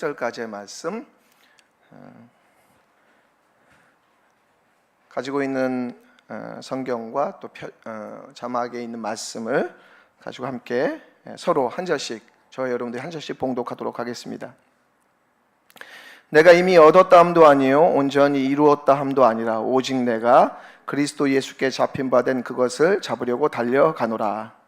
절까지의 말씀 어, 가지고 있는 어, 성경과 또 펴- 어, 자막에 있는 말씀을 가지고 함께 예, 서로 한 절씩 저와 여러분들이 한 절씩 봉독하도록 하겠습니다. 내가 이미 얻었다 함도 아니요 온전히 이루었다 함도 아니라 오직 내가 그리스도 예수께 잡힌 바 된 그것을 잡으려고 달려가노라.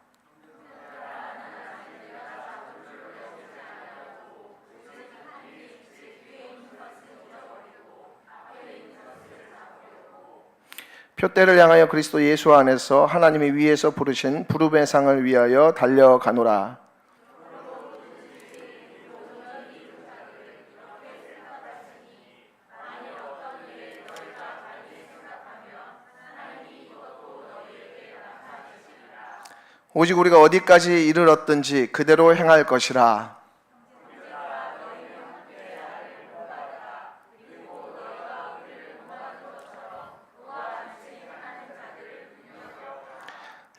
표대를 향하여 그리스도 예수 안에서 하나님이 위에서 부르신 부름의 상을 위하여 달려가노라. 오직 우리가 어디까지 이르렀든지 그대로 행할 것이라.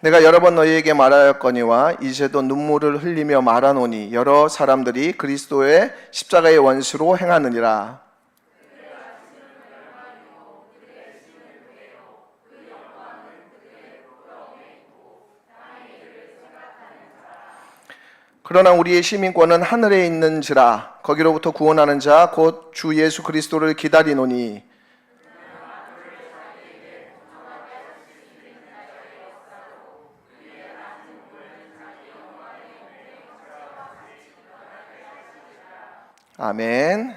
내가 여러 번 너희에게 말하였거니와 이제도 눈물을 흘리며 말하노니 여러 사람들이 그리스도의 십자가의 원수로 행하느니라. 그러나 우리의 시민권은 하늘에 있는지라 거기로부터 구원하는 자 곧 주 예수 그리스도를 기다리노니 아멘.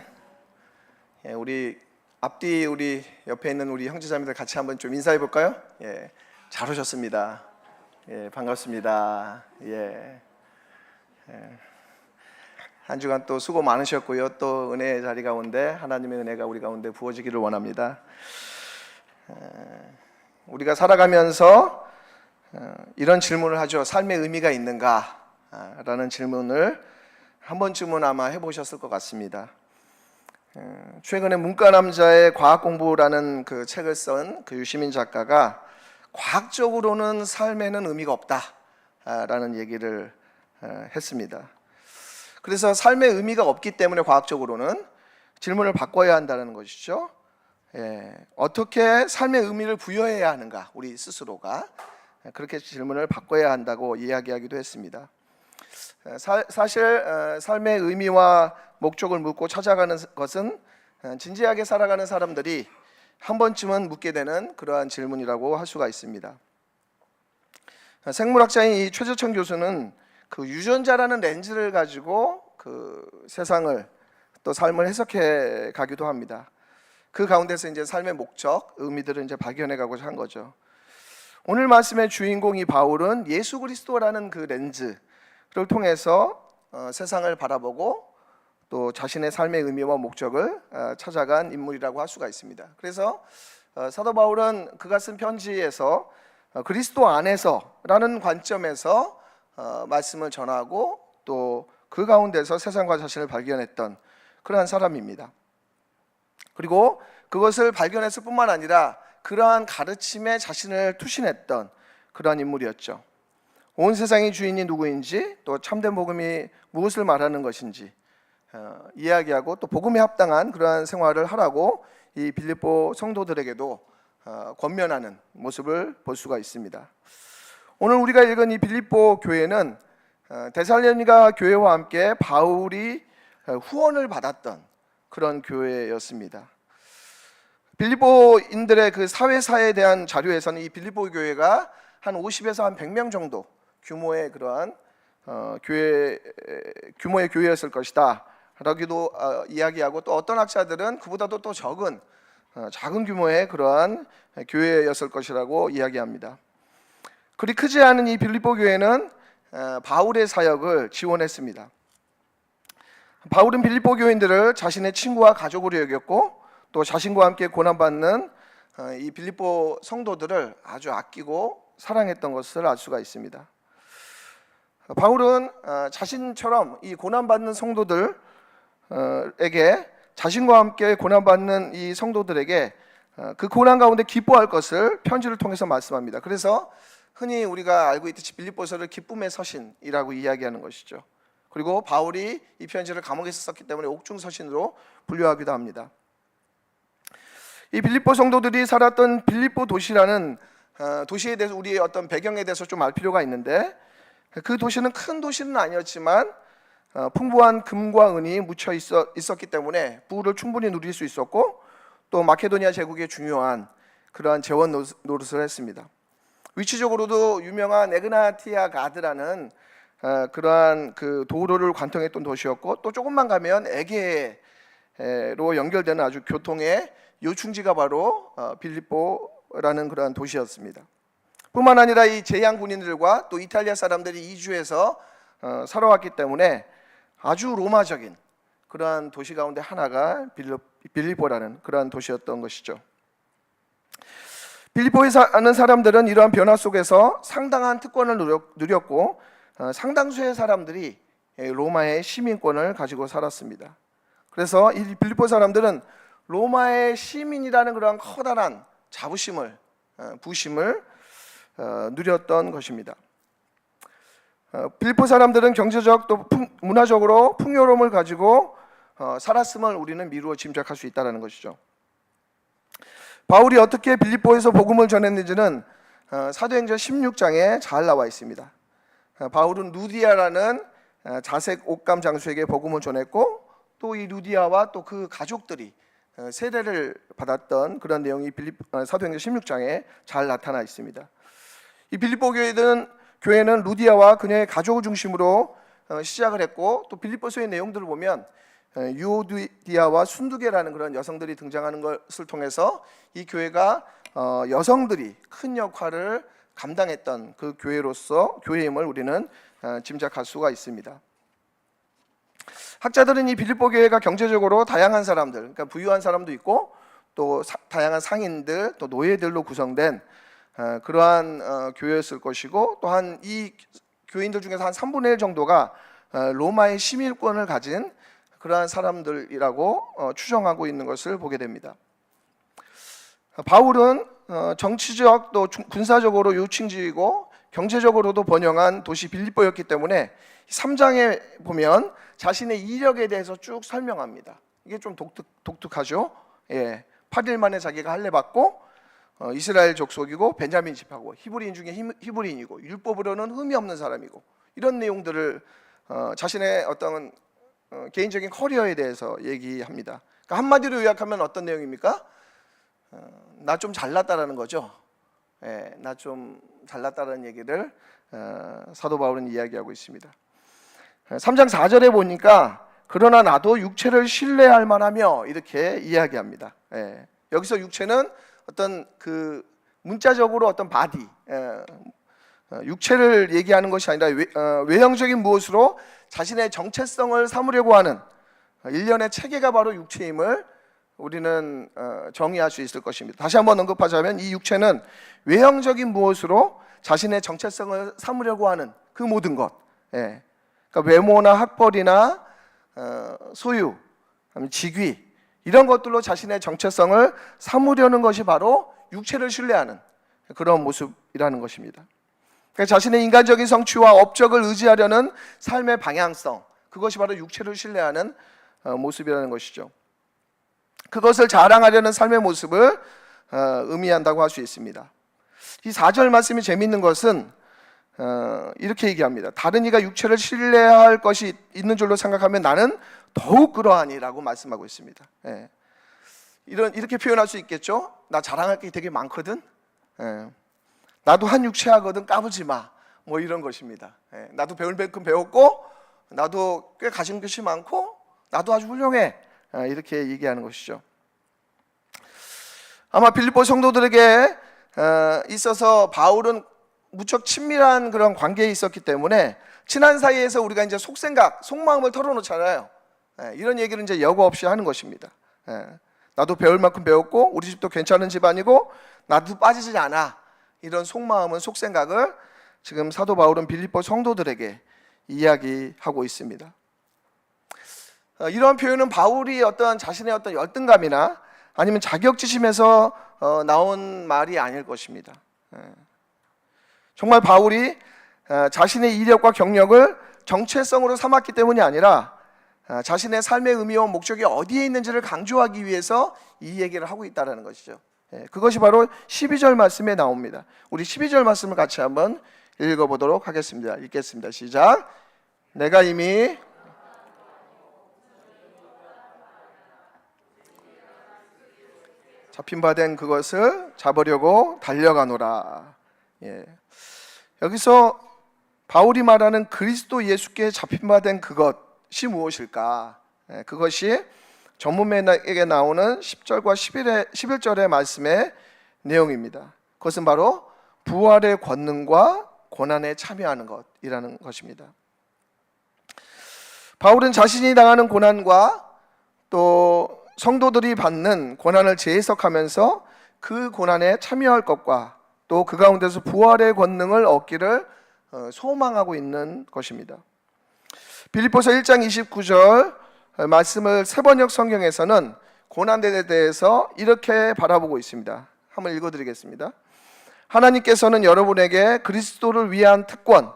예, 우리 앞뒤 우리 옆에 있는 우리 형제자매들 같이 한번 좀 인사해 볼까요? 예, 잘 오셨습니다. 예, 반갑습니다. 예. 예. 한 주간 또 수고 많으셨고요. 또 은혜의 자리 가운데 하나님의 은혜가 우리 가운데 부어지기를 원합니다. 에, 우리가 살아가면서 어, 이런 질문을 하죠. 삶의 의미가 있는가? 아, 라는 질문을 한 번쯤은 아마 해보셨을 것 같습니다. 에, 최근에 문과 남자의 과학 공부라는 그 책을 쓴 그 유시민 작가가 과학적으로는 삶에는 의미가 없다라는 얘기를 에, 했습니다. 그래서 삶의 의미가 없기 때문에 과학적으로는 질문을 바꿔야 한다는 것이죠. 예, 어떻게 삶의 의미를 부여해야 하는가 우리 스스로가 예, 그렇게 질문을 바꿔야 한다고 이야기하기도 했습니다. 예, 사, 사실 어, 삶의 의미와 목적을 묻고 찾아가는 것은 어, 진지하게 살아가는 사람들이 한 번쯤은 묻게 되는 그러한 질문이라고 할 수가 있습니다. 어, 생물학자인 이 최재천 교수는 그 유전자라는 렌즈를 가지고 그 세상을 또 삶을 해석해 가기도 합니다. 그 가운데서 이제 삶의 목적, 의미들을 이제 발견해 가고자 한 거죠. 오늘 말씀의 주인공이 바울은 예수 그리스도라는 그 렌즈 를 통해서 어, 세상을 바라보고 또 자신의 삶의 의미와 목적을 어, 찾아간 인물이라고 할 수가 있습니다. 그래서 어, 사도 바울은 그가 쓴 편지에서 어, 그리스도 안에서라는 관점에서 어, 말씀을 전하고 또 그 가운데서 세상과 자신을 발견했던 그러한 사람입니다. 그리고 그것을 발견했을 뿐만 아니라 그러한 가르침에 자신을 투신했던 그러한 인물이었죠. 온 세상의 주인이 누구인지 또 참된 복음이 무엇을 말하는 것인지 어, 이야기하고 또 복음에 합당한 그러한 생활을 하라고 이 빌립보 성도들에게도 어, 권면하는 모습을 볼 수가 있습니다. 오늘 우리가 읽은 이 빌립보 교회는 어, 데살로니가 교회와 함께 바울이 어, 후원을 받았던 그런 교회였습니다. 빌립보인들의 그 사회사에 대한 자료에서는 이 빌립보 교회가 한 50에서 한 100명 정도 규모의 그러한 어, 교회 규모의 교회였을 것이다. 라기도 어, 이야기하고 또 어떤 학자들은 그보다도 또 적은 어, 작은 규모의 그러한 교회였을 것이라고 이야기합니다. 그리 크지 않은 이 빌립보 교회는 어, 바울의 사역을 지원했습니다. 바울은 빌립보 교인들을 자신의 친구와 가족으로 여겼고 또 자신과 함께 고난받는 어, 이 빌립보 성도들을 아주 아끼고 사랑했던 것을 알 수가 있습니다. 바울은 어, 자신처럼 이 고난받는 성도들에게 자신과 함께 고난받는 이 성도들에게 어, 그 고난 가운데 기뻐할 것을 편지를 통해서 말씀합니다. 그래서 흔히 우리가 알고 있듯이 빌립보서를 기쁨의 서신이라고 이야기하는 것이죠. 그리고 바울이 이 편지를 감옥에서 썼기 때문에 옥중 서신으로 분류하기도 합니다. 이 빌립보 성도들이 살았던 빌립보 도시라는 어, 도시에 대해서 우리의 어떤 배경에 대해서 좀 알 필요가 있는데 그 도시는 큰 도시는 아니었지만 어, 풍부한 금과 은이 묻혀 있었기 때문에 부를 충분히 누릴 수 있었고 또 마케도니아 제국의 중요한 그러한 재원 노- 노릇을 했습니다. 위치적으로도 유명한 에그나티아 가드라는 어, 그러한 그 도로를 관통했던 도시였고 또 조금만 가면 에게로 연결되는 아주 교통의 요충지가 바로 어, 빌립보라는 그러한 도시였습니다. 뿐만 아니라 이 제양 군인들과 또 이탈리아 사람들이 이주해서 어, 살아왔기 때문에 아주 로마적인 그러한 도시 가운데 하나가 빌립, 빌립보라는 그러한 도시였던 것이죠. 빌립보에 사는 사람들은 이러한 변화 속에서 상당한 특권을 누렸- 누렸고 어, 상당수의 사람들이 예, 로마의 시민권을 가지고 살았습니다. 그래서 이 빌립보 사람들은 로마의 시민이라는 그러한 커다란 자부심을 어, 부심을 어, 누렸던 것입니다. 어, 빌립보 사람들은 경제적 또 풍- 문화적으로 풍요로움을 가지고 어, 살았음을 우리는 미루어 짐작할 수 있다는 것이죠. 바울이 어떻게 빌립보에서 복음을 전했는지는 어, 사도행전 16장에 잘 나와 있습니다. 어, 바울은 루디아라는 어, 자색 옷감 장수에게 복음을 전했고 또이 루디아와 또 그 가족들이 어, 세례를 받았던 그런 내용이 빌립 어, 사도행전 16장에 잘 나타나 있습니다. 이 빌립보 교회는 교회는 루디아와 그녀의 가족을 중심으로 어, 시작을 했고 또 빌립보서의 내용들을 보면 어, 유오디아와 순두계라는 그런 여성들이 등장하는 것을 통해서 이 교회가 어, 여성들이 큰 역할을 감당했던 그 교회로서 교회임을 우리는 어, 짐작할 수가 있습니다. 학자들은 이 빌립보 교회가 경제적으로 다양한 사람들, 그러니까 부유한 사람도 있고 또 사- 다양한 상인들, 또 노예들로 구성된 어, 그러한 어, 교회였을 것이고 또한 이 교인들 중에서 한 3분의 1 정도가 어, 로마의 시민권을 가진 그러한 사람들이라고 어, 추정하고 있는 것을 보게 됩니다. 어, 바울은 어, 정치적 또 중- 군사적으로 요충지이고 경제적으로도 번영한 도시 빌립보였기 때문에 3장에 보면 자신의 이력에 대해서 쭉 설명합니다. 이게 좀 독특, 독특하죠. 예, 8일 만에 자기가 할례 받고 어, 이스라엘 족속이고 벤자민 집하고 히브리인 중에 히- 히브리인이고 율법으로는 흠이 없는 사람이고 이런 내용들을 어, 자신의 어떤 어, 개인적인 커리어에 대해서 얘기합니다. 그러니까 한마디로 요약하면 어떤 내용입니까? 나좀 잘났다라는 거죠. 예, 나좀 잘났다라는 얘기를 어, 사도 바울은 이야기하고 있습니다. 3장 4절에 보니까 그러나 나도 육체를 신뢰할 만하며 이렇게 이야기합니다. 예, 여기서 육체는 어떤 그 문자적으로 어떤 바디, 예, 어, 육체를 얘기하는 것이 아니라 외, 어, 외형적인 무엇으로 자신의 정체성을 삼으려고 하는 어, 일련의 체계가 바로 육체임을 우리는 어, 정의할 수 있을 것입니다. 다시 한번 언급하자면 이 육체는 외형적인 무엇으로 자신의 정체성을 삼으려고 하는 그 모든 것, 예. 그러니까 외모나 학벌이나 어, 소유, 직위 이런 것들로 자신의 정체성을 삼으려는 것이 바로 육체를 신뢰하는 그런 모습이라는 것입니다. 그러니까 자신의 인간적인 성취와 업적을 의지하려는 삶의 방향성 그것이 바로 육체를 신뢰하는 어, 모습이라는 것이죠. 그것을 자랑하려는 삶의 모습을 어, 의미한다고 할 수 있습니다. 이 4절 말씀이 재미있는 것은 어, 이렇게 얘기합니다. 다른 이가 육체를 신뢰할 것이 있는 줄로 생각하면 나는 더욱 그러하니라고 말씀하고 있습니다. 예. 이런 이렇게 표현할 수 있겠죠. 나 자랑할 게 되게 많거든. 예. 나도 한 육체하거든 까부지 마. 뭐 이런 것입니다. 예. 나도 배울 만큼 배웠고 나도 꽤 가진 것이 많고 나도 아주 훌륭해. 아, 이렇게 얘기하는 것이죠. 아마 빌립보 성도들에게 어, 있어서 바울은 무척 친밀한 그런 관계에 있었기 때문에 친한 사이에서 우리가 이제 속생각, 속마음을 털어놓잖아요. 예, 이런 얘기를 이제 여과 없이 하는 것입니다. 예, 나도 배울 만큼 배웠고 우리 집도 괜찮은 집안이고 나도 빠지지 않아. 이런 속마음은 속생각을 지금 사도 바울은 빌립보 성도들에게 이야기하고 있습니다. 어, 이러한 표현은 바울이 어떤 자신의 어떤 열등감이나 아니면 자격지심에서 어, 나온 말이 아닐 것입니다. 예. 정말 바울이 어, 자신의 이력과 경력을 정체성으로 삼았기 때문이 아니라 아, 자신의 삶의 의미와 목적이 어디에 있는지를 강조하기 위해서 이 얘기를 하고 있다는 것이죠. 예, 그것이 바로 12절 말씀에 나옵니다. 우리 12절 말씀을 같이 한번 읽어보도록 하겠습니다. 읽겠습니다. 시작. 내가 이미 잡힌 바 된 그것을 잡으려고 달려가노라. 예. 여기서 바울이 말하는 그리스도 예수께 잡힌 바 된 그것 이 무엇일까? 예, 그것이 전문에게 나오는 10절과 11의, 11절의 말씀의 내용입니다. 그것은 바로 부활의 권능과 고난에 참여하는 것이라는 것입니다. 바울은 자신이 당하는 고난과 또 성도들이 받는 고난을 재해석하면서 그 고난에 참여할 것과 또 그 가운데서 부활의 권능을 얻기를 어, 소망하고 있는 것입니다. 빌립보서 1장 29절 말씀을 세번역 성경에서는 고난에 대해서 이렇게 바라보고 있습니다. 한번 읽어드리겠습니다. 하나님께서는 여러분에게 그리스도를 위한 특권,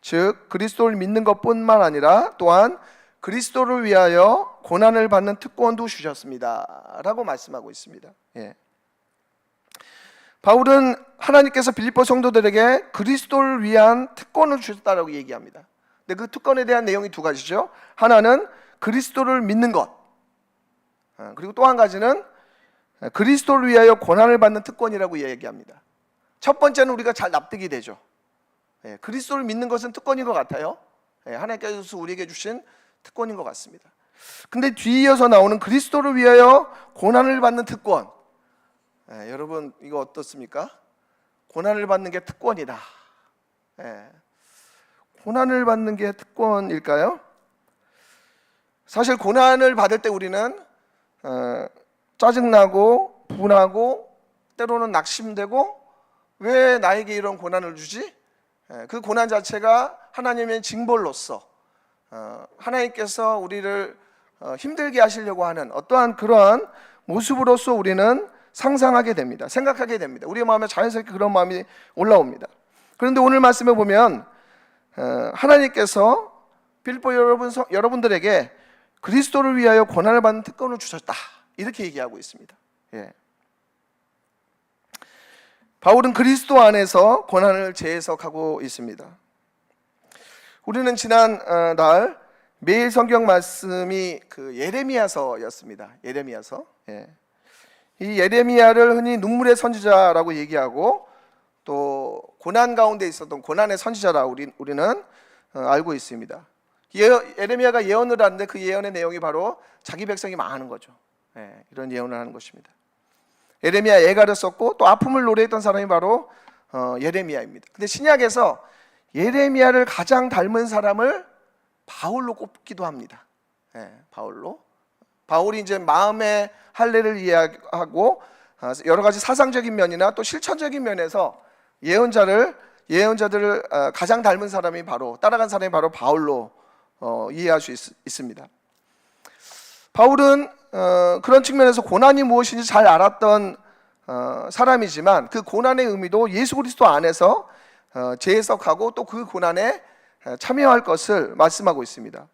즉 그리스도를 믿는 것뿐만 아니라 또한 그리스도를 위하여 고난을 받는 특권도 주셨습니다.라고 말씀하고 있습니다. 예. 바울은 하나님께서 빌립보 성도들에게 그리스도를 위한 특권을 주셨다라고 얘기합니다. 근데 그 특권에 대한 내용이 두 가지죠. 하나는 그리스도를 믿는 것. 어, 그리고 또 한 가지는 그리스도를 위하여 고난을 받는 특권이라고 얘기합니다. 첫 번째는 우리가 잘 납득이 되죠. 예, 그리스도를 믿는 것은 특권인 것 같아요. 예, 하나님께서 우리에게 주신 특권인 것 같습니다. 근데 뒤이어서 나오는 그리스도를 위하여 고난을 받는 특권. 예, 여러분 이거 어떻습니까? 고난을 받는 게 특권이다. 예, 고난을 받는 게 특권일까요? 사실 고난을 받을 때 우리는 어, 짜증나고 분하고 때로는 낙심되고 왜 나에게 이런 고난을 주지? 예, 그 고난 자체가 하나님의 징벌로서 어, 하나님께서 우리를 어, 힘들게 하시려고 하는 어떠한 그러한 모습으로서 우리는 상상하게 됩니다. 생각하게 됩니다. 우리의 마음에 자연스럽게 그런 마음이 올라옵니다. 그런데 오늘 말씀에 보면 어, 하나님께서 빌보 여러분 여러분들에게 그리스도를 위하여 고난을 받는 특권을 주셨다. 이렇게 얘기하고 있습니다. 예. 바울은 그리스도 안에서 고난을 재해석하고 있습니다. 우리는 지난 어, 날 매일 성경 말씀이 그 예레미야서였습니다. 예레미야서. 예. 이 예레미야를 흔히 눈물의 선지자라고 얘기하고 또 고난 가운데 있었던 고난의 선지자라 우리, 우리는 어, 알고 있습니다. 예, 예레미야가 예언을 하는데 그 예언의 내용이 바로 자기 백성이 망하는 거죠. 예, 이런 예언을 하는 것입니다. 예레미야 애가를 썼고 또 아픔을 노래했던 사람이 바로 어, 예레미야입니다. 근데 신약에서 예레미야를 가장 닮은 사람을 바울로 꼽기도 합니다. 예, 바울로. 바울이 이제 마음의 할례를 이해하고 어, 여러 가지 사상적인 면이나 또 실천적인 면에서 예언자를 예언자들을 어, 가장 닮은 사람이 바로 따라간 사람이 바로 바울로 어, 이해할 수 있, 습니다 바울은 어, 그런 측면에서 고난이 무엇인지 잘 알았던 어, 사람이지만 그 고난의 의미도 예수 그리스도 안에서 어, 재해석하고 또 그 고난에 어, 참여할 것을 말씀하고 있습니다.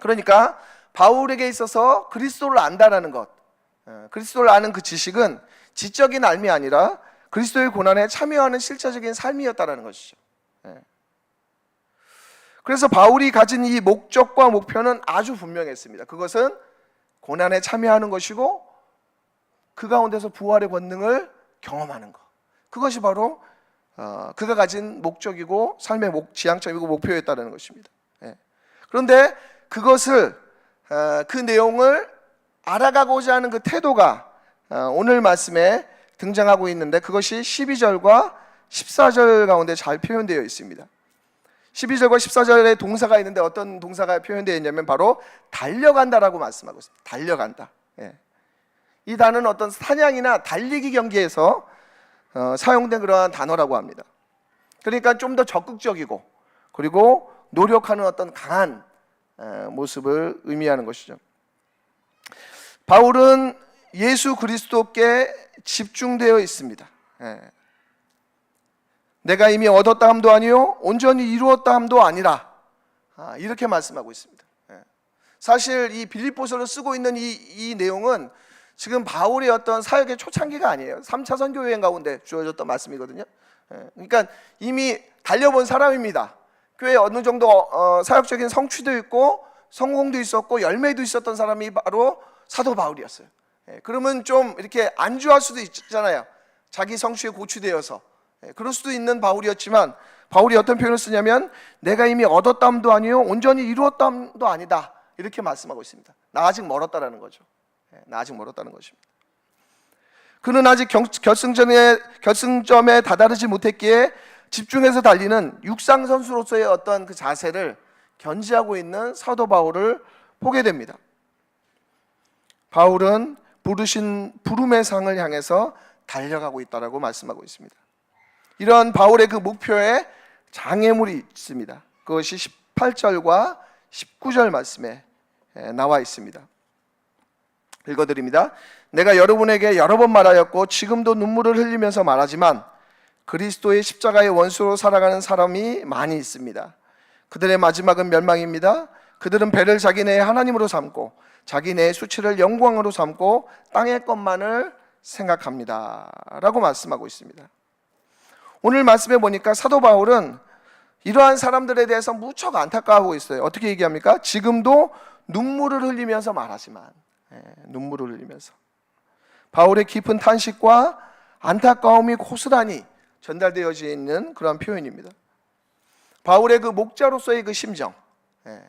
그러니까 바울에게 있어서 그리스도를 안다라는 것, 어, 그리스도를 아는 그 지식은 지적인 알미 아니라 그리스도의 고난에 참여하는 실제적인 삶이었다라는 것이죠. 예. 그래서 바울이 가진 이 목적과 목표는 아주 분명했습니다. 그것은 고난에 참여하는 것이고 그 가운데서 부활의 권능을 경험하는 것. 그것이 바로 어, 그가 가진 목적이고 삶의 목, 지향점이고 목표였다는 것입니다. 예. 그런데 그것을 어, 그 내용을 알아가고자 하는 그 태도가 어, 오늘 말씀에 등장하고 있는데 그것이 12절과 14절 가운데 잘 표현되어 있습니다. 12절과 14절에 동사가 있는데 어떤 동사가 표현되어 있냐면 바로 달려간다라고 말씀하고 있습니다. 달려간다. 예. 이 단어는 어떤 사냥이나 달리기 경기에서 어, 사용된 그러한 단어라고 합니다. 그러니까 좀 더 적극적이고 그리고 노력하는 어떤 강한 에, 모습을 의미하는 것이죠. 바울은 예수 그리스도께 집중되어 있습니다. 예. 내가 이미 얻었다 함도 아니요 온전히 이루었다 함도 아니라 아, 이렇게 말씀하고 있습니다. 예. 사실 이 빌립보서를 쓰고 있는 이, 이 내용은 지금 바울의 어떤 사역의 초창기가 아니에요. 3차 선교 여행 가운데 주어졌던 말씀이거든요. 예. 그러니까 이미 달려본 사람입니다. 교회 어느 정도 어, 사역적인 성취도 있고 성공도 있었고 열매도 있었던 사람이 바로 사도 바울이었어요. 예. 그러면 좀 이렇게 안주할 수도 있잖아요. 자기 성취에 고취되어서 예, 그럴 수도 있는 바울이었지만 바울이 어떤 표현을 쓰냐면 내가 이미 얻었담도 아니요 온전히 이루었담도 아니다 이렇게 말씀하고 있습니다. 나 아직 멀었다라는 거죠. 예, 나 아직 멀었다는 것입니다. 그는 아직 경- 결승전에 결승점에 다다르지 못했기에 집중해서 달리는 육상 선수로서의 어떤 그 자세를 견지하고 있는 사도 바울을 보게 됩니다. 바울은 부르신 부름의 상을 향해서 달려가고 있다라고 말씀하고 있습니다. 이런 바울의 그 목표에 장애물이 있습니다. 그것이 18절과 19절 말씀에 에, 나와 있습니다. 읽어드립니다. 내가 여러분에게 여러 번 말하였고 지금도 눈물을 흘리면서 말하지만 그리스도의 십자가의 원수로 살아가는 사람이 많이 있습니다. 그들의 마지막은 멸망입니다. 그들은 배를 자기네의 하나님으로 삼고 자기네의 수치를 영광으로 삼고 땅의 것만을 생각합니다. 라고 말씀하고 있습니다. 오늘 말씀에 보니까 사도 바울은 이러한 사람들에 대해서 무척 안타까워하고 있어요. 어떻게 얘기합니까? 지금도 눈물을 흘리면서 말하지만 예, 눈물을 흘리면서 바울의 깊은 탄식과 안타까움이 고스란히 전달되어져 있는 그런 표현입니다. 바울의 그 목자로서의 그 심정, 예, 예,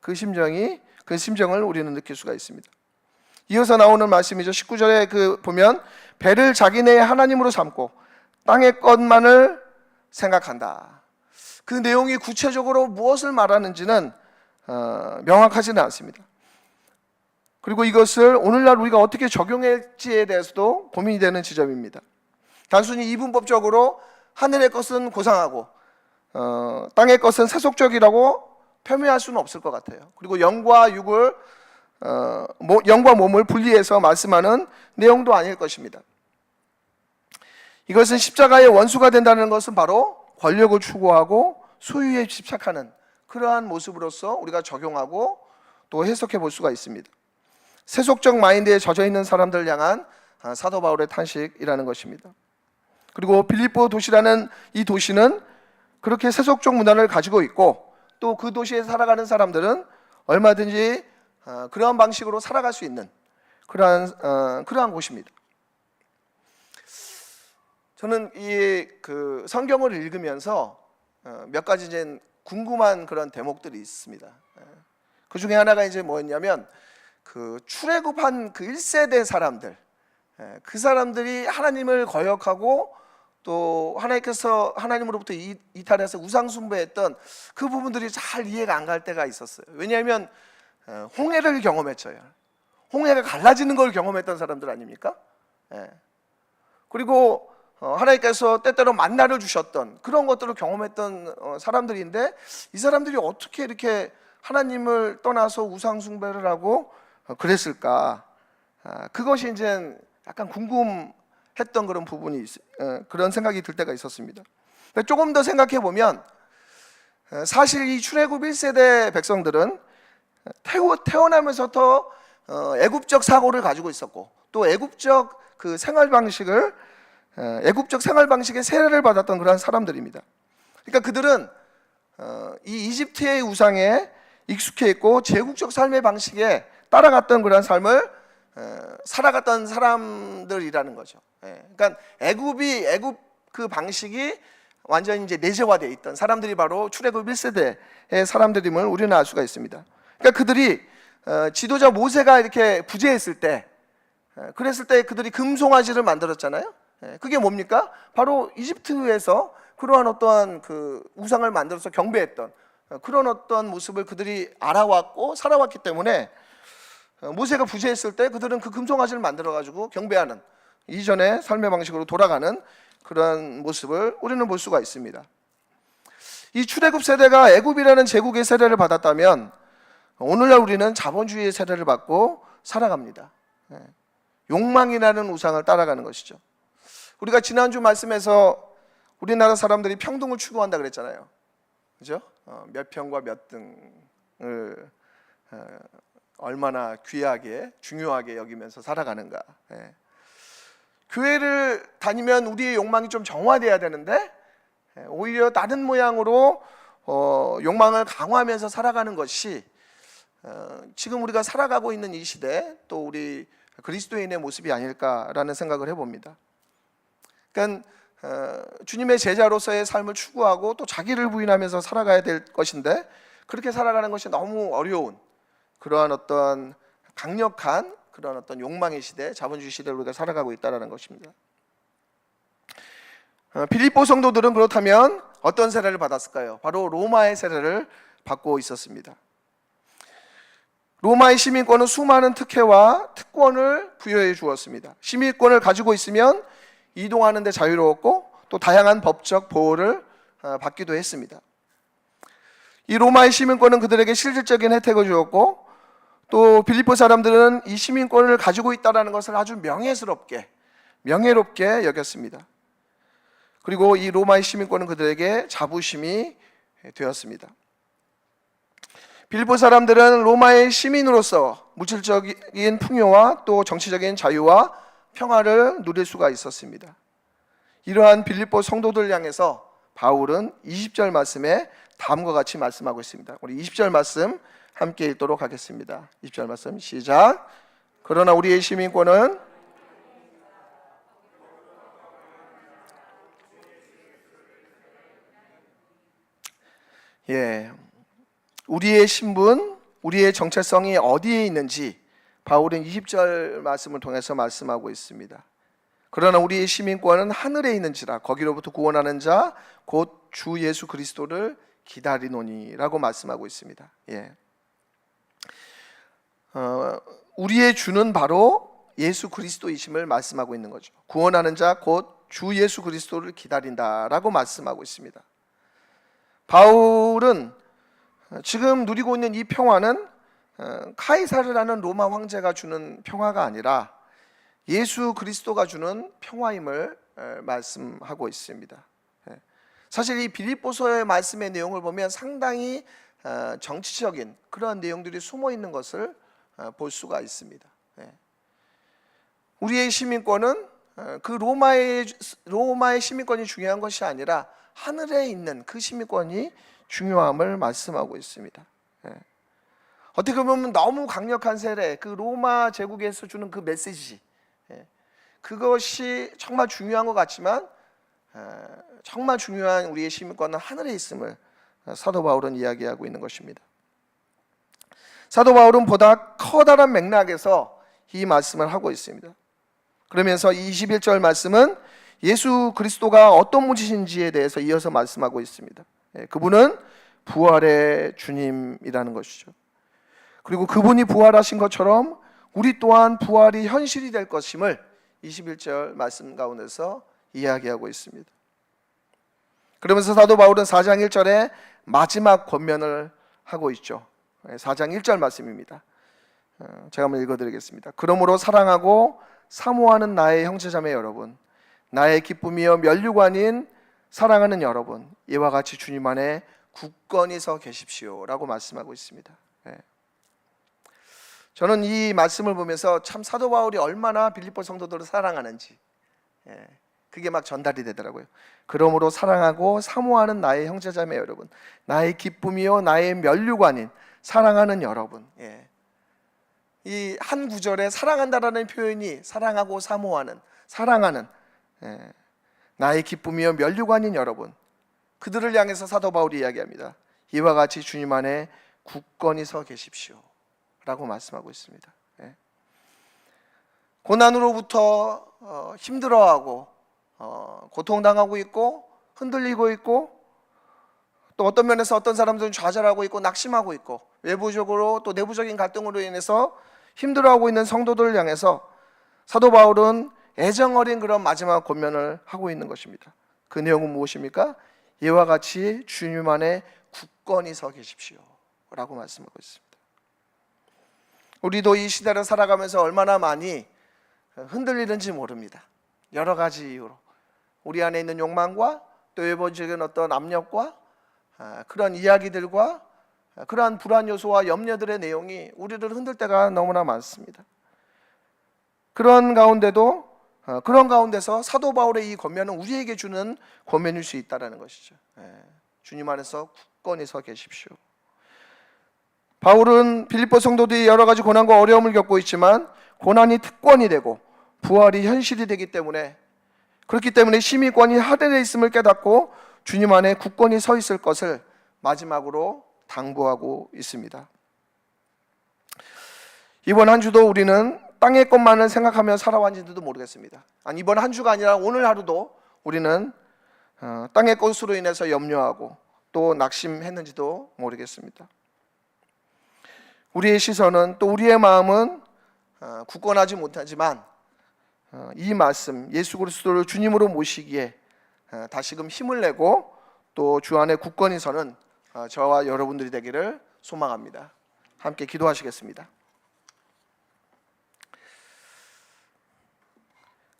그 심정이 그 심정을 우리는 느낄 수가 있습니다. 이어서 나오는 말씀이죠. 19절에 그 보면 배를 자기네의 하나님으로 삼고 땅의 것만을 생각한다. 그 내용이 구체적으로 무엇을 말하는지는 어, 명확하지는 않습니다. 그리고 이것을 오늘날 우리가 어떻게 적용할지에 대해서도 고민이 되는 지점입니다. 단순히 이분법적으로 하늘의 것은 고상하고 어, 땅의 것은 세속적이라고 표명할 수는 없을 것 같아요. 그리고 영과 육을 어, 모- 영과 몸을 분리해서 말씀하는 내용도 아닐 것입니다. 이것은 십자가의 원수가 된다는 것은 바로 권력을 추구하고 소유에 집착하는 그러한 모습으로서 우리가 적용하고 또 해석해 볼 수가 있습니다. 세속적 마인드에 젖어 있는 사람들 향한 아, 사도 바울의 탄식이라는 것입니다. 그리고 빌립보 도시라는 이 도시는 그렇게 세속적 문화를 가지고 있고 또 그 도시에 살아가는 사람들은 얼마든지 어, 그러한 방식으로 살아갈 수 있는 그러한 어, 그러한 곳입니다. 저는 이 그 성경을 읽으면서 어, 몇 가지 이제 궁금한 그런 대목들이 있습니다. 그 중에 하나가 이제 뭐였냐면 그 출애굽한 그 1세대 사람들 예, 그 사람들이 하나님을 거역하고 또 하나님께서 하나님으로부터 이- 이탈해서 우상 숭배했던 그 부분들이 잘 이해가 안 갈 때가 있었어요. 왜냐하면 어, 홍해를 경험했죠. 홍해가 갈라지는 걸 경험했던 사람들 아닙니까? 예. 그리고 어, 하나님께서 때때로 만나를 주셨던 그런 것들을 경험했던 어, 사람들인데 이 사람들이 어떻게 이렇게 하나님을 떠나서 우상 숭배를 하고 어, 그랬을까? 아, 그것이 이제 약간 궁금 했던 그런 부분이 그런 생각이 들 때가 있었습니다. 조금 더 생각해 보면 어, 사실 이 출애굽 1세대 백성들은 태어, 태어나면서부터 어, 애굽적 사고를 가지고 있었고 또 애굽적 그 생활 방식을 어, 애굽적 생활 방식의 세례를 받았던 그러한 사람들입니다. 그러니까 그들은 어, 이 이집트의 우상에 익숙해 있고 제국적 삶의 방식에 따라갔던 그러한 삶을 어, 살아갔던 사람들이라는 거죠. 예, 그러니까 애굽이 애굽 그 방식이 완전히 이제 내재화되어 있던 사람들이 바로 출애굽 1세대의 사람들임을 우리는 알 수가 있습니다. 그러니까 그들이 어, 지도자 모세가 이렇게 부재했을 때 예, 그랬을 때 그들이 금송아지를 만들었잖아요. 예, 그게 뭡니까? 바로 이집트에서 그러한 어떠한 그 우상을 만들어서 경배했던 어, 그런 어떤 모습을 그들이 알아왔고 살아왔기 때문에 어, 모세가 부재했을 때 그들은 그 금송아지를 만들어 가지고 경배하는 이전의 삶의 방식으로 돌아가는 그런 모습을 우리는 볼 수가 있습니다. 이 출애굽 세대가 애굽이라는 제국의 세례를 받았다면 오늘날 우리는 자본주의의 세례를 받고 살아갑니다. 예. 욕망이라는 우상을 따라가는 것이죠. 우리가 지난주 말씀에서 우리나라 사람들이 평등을 추구한다 그랬잖아요. 그죠? 어, 몇 평과 몇 등을 어, 얼마나 귀하게 중요하게 여기면서 살아가는가. 예. 교회를 다니면 우리의 욕망이 좀 정화돼야 되는데 예, 오히려 다른 모양으로 어, 욕망을 강화하면서 살아가는 것이 어, 지금 우리가 살아가고 있는 이 시대 또 우리 그리스도인의 모습이 아닐까라는 생각을 해봅니다. 그러니까 어, 주님의 제자로서의 삶을 추구하고 또 자기를 부인하면서 살아가야 될 것인데 그렇게 살아가는 것이 너무 어려운 그러한 어떤 강력한 그런 어떤 욕망의 시대, 자본주의 시대를 우리가 살아가고 있다라는 것입니다. 어, 빌립보 성도들은 그렇다면 어떤 세례를 받았을까요? 바로 로마의 세례를 받고 있었습니다. 로마의 시민권은 수많은 특혜와 특권을 부여해 주었습니다. 시민권을 가지고 있으면 이동하는 데 자유로웠고 또 다양한 법적 보호를 어, 받기도 했습니다. 이 로마의 시민권은 그들에게 실질적인 혜택을 주었고 또 빌립보 사람들은 이 시민권을 가지고 있다라는 것을 아주 명예스럽게 명예롭게 여겼습니다. 그리고 이 로마의 시민권은 그들에게 자부심이 되었습니다. 빌보 사람들은 로마의 시민으로서 물질적인 풍요와 또 정치적인 자유와 평화를 누릴 수가 있었습니다. 이러한 빌립보 성도들 향해서 바울은 20절 말씀에 다음과 같이 말씀하고 있습니다. 우리 20절 말씀 함께 읽도록 하겠습니다. 20절 말씀 시작. 그러나 우리의 시민권은 예. 우리의 신분, 우리의 정체성이 어디에 있는지 바울은 20절 말씀을 통해서 말씀하고 있습니다. 그러나 우리의 시민권은 하늘에 있는지라 거기로부터 구원하는 자 곧 주 예수 그리스도를 기다리노니라고 말씀하고 있습니다. 예. 어, 우리의 주는 바로 예수 그리스도이심을 말씀하고 있는 거죠. 구원하는 자 곧 주 예수 그리스도를 기다린다라고 말씀하고 있습니다. 바울은 지금 누리고 있는 이 평화는 어, 카이사르라는 로마 황제가 주는 평화가 아니라 예수 그리스도가 주는 평화임을 에, 말씀하고 있습니다. 예. 사실 이 빌립보서의 말씀의 내용을 보면 상당히 어, 정치적인 그런 내용들이 숨어 있는 것을 어, 볼 수가 있습니다. 예. 우리의 시민권은 어, 그 로마의 로마의 시민권이 중요한 것이 아니라 하늘에 있는 그 시민권이 중요함을 말씀하고 있습니다. 예. 어떻게 보면 너무 강력한 세례, 그 로마 제국에서 주는 그 메시지, 예. 그것이 정말 중요한 것 같지만 어, 정말 중요한 우리의 시민권은 하늘에 있음을 사도 바울은 이야기하고 있는 것입니다. 사도 바울은 보다 커다란 맥락에서 이 말씀을 하고 있습니다. 그러면서 21절 말씀은 예수 그리스도가 어떤 분이신지에 대해서 이어서 말씀하고 있습니다. 예, 그분은 부활의 주님이라는 것이죠. 그리고 그분이 부활하신 것처럼 우리 또한 부활이 현실이 될 것임을 21절 말씀 가운데서 이야기하고 있습니다. 그러면서 사도 바울은 4장 1절에 마지막 권면을 하고 있죠. 4장 1절 말씀입니다. 어, 제가 한번 읽어드리겠습니다. 그러므로 사랑하고 사모하는 나의 형제자매 여러분, 나의 기쁨이여 면류관인 사랑하는 여러분, 이와 같이 주님 안에 굳건히 서 계십시오라고 말씀하고 있습니다. 예. 저는 이 말씀을 보면서 참 사도 바울이 얼마나 빌립보 성도들을 사랑하는지 예, 그게 막 전달이 되더라고요. 그러므로 사랑하고 사모하는 나의 형제자매 여러분, 나의 기쁨이요 나의 면류관인 사랑하는 여러분. 예. 이 한 구절에 사랑한다라는 표현이 사랑하고 사모하는 사랑하는 예. 나의 기쁨이요 면류관인 여러분 그들을 향해서 사도 바울이 이야기합니다. 이와 같이 주님 안에 굳건히 서 계십시오. 라고 말씀하고 있습니다. 예. 고난으로부터 어, 힘들어하고 어, 고통당하고 있고 흔들리고 있고 또 어떤 면에서 어떤 사람들은 좌절하고 있고 낙심하고 있고 외부적으로 또 내부적인 갈등으로 인해서 힘들어하고 있는 성도들을 향해서 사도 바울은 애정 어린 그런 마지막 권면을 하고 있는 것입니다. 그 내용은 무엇입니까? 이와 같이 주님 안에 굳건히 서 계십시오. 라고 말씀하고 있습니다. 우리도 이 시대를 살아가면서 얼마나 많이 흔들리는지 모릅니다. 여러 가지 이유로. 우리 안에 있는 욕망과 또 외부적인 어떤 압력과 아, 그런 이야기들과 아, 그러한 불안 요소와 염려들의 내용이 우리를 흔들 때가 너무나 많습니다. 그런 가운데도 어, 그런 가운데서 사도 바울의 이 권면은 우리에게 주는 권면일 수 있다라는 것이죠. 예, 주님 안에서 굳건히 서 계십시오. 바울은 빌립보 성도들이 여러 가지 고난과 어려움을 겪고 있지만 고난이 특권이 되고 부활이 현실이 되기 때문에 그렇기 때문에 심의권이 하늘에 있음을 깨닫고 주님 안에 굳건히 서 있을 것을 마지막으로 당부하고 있습니다. 이번 한 주도 우리는 땅의 것만을 생각하며 살아왔는지도 모르겠습니다. 아니 이번 한 주가 아니라 오늘 하루도 우리는 어, 땅의 것으로 인해서 염려하고 또 낙심했는지도 모르겠습니다. 우리의 시선은 또 우리의 마음은 어, 굳건하지 못하지만 어, 이 말씀 예수 그리스도를 주님으로 모시기에 어, 다시금 힘을 내고 또 주 안에 굳건히 서는 어, 저와 여러분들이 되기를 소망합니다. 함께 기도하시겠습니다.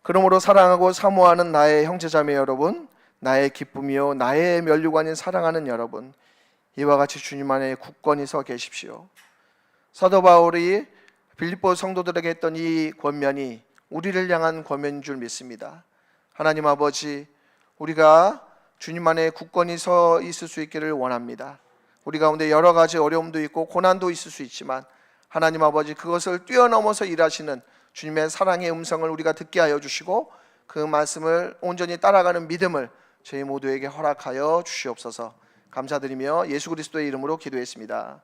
그러므로 사랑하고 사모하는 나의 형제자매 여러분, 나의 기쁨이요 나의 면류관인 사랑하는 여러분, 이와 같이 주님 안에 굳건히 서 계십시오. 사도 바울이 빌립보 성도들에게 했던 이 권면이 우리를 향한 권면인 줄 믿습니다. 하나님 아버지, 우리가 주님 안에 굳건히 서 있을 수 있기를 원합니다. 우리 가운데 여러 가지 어려움도 있고 고난도 있을 수 있지만 하나님 아버지 그것을 뛰어넘어서 일하시는 주님의 사랑의 음성을 우리가 듣게 하여 주시고 그 말씀을 온전히 따라가는 믿음을 저희 모두에게 허락하여 주시옵소서. 감사드리며 예수 그리스도의 이름으로 기도했습니다.